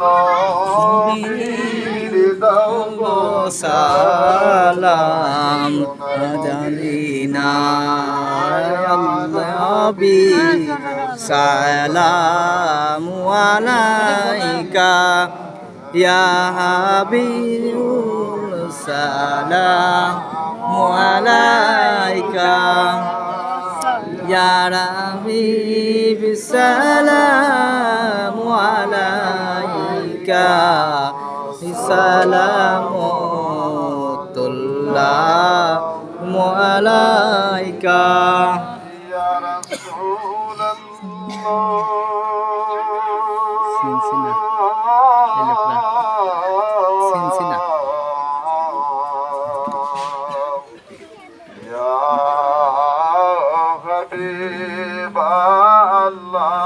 নবীর দাও গো সালাম জানি না। আল্লাহবি সালাম আলাইকা। ইয়া হাবিবুল সালাম আলাইকা। ইয়া রাবিব সালাম আলাইকা আলাইকা সালামুল্লাহ আলাইকা। Allah